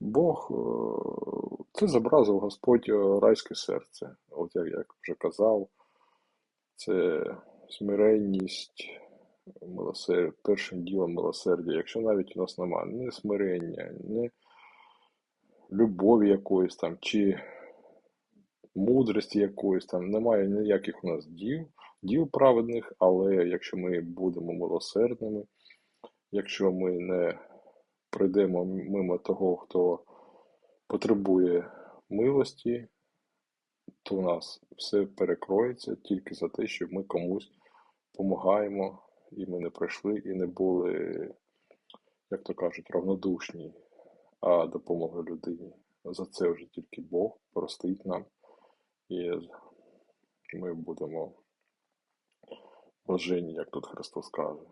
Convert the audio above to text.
Бог е, це зобразив Господь е, райське серце. От як я вже казав, це смиренність, милосердя, першим ділом милосердя. Якщо навіть у нас немає ні смирення, ні любові якоїсь там, чи мудрості якоїсь там, немає ніяких у нас діл, діл праведних, але якщо ми будемо милосердними, якщо ми не пройдемо мимо того, хто потребує милості, то у нас все перекроється тільки за те, що ми комусь допомагаємо, і ми не прийшли, і не були, як то кажуть, равнодушні, а допомогли людині. За це вже тільки Бог простить нам, і ми будемо блаженні, як тут Христос каже.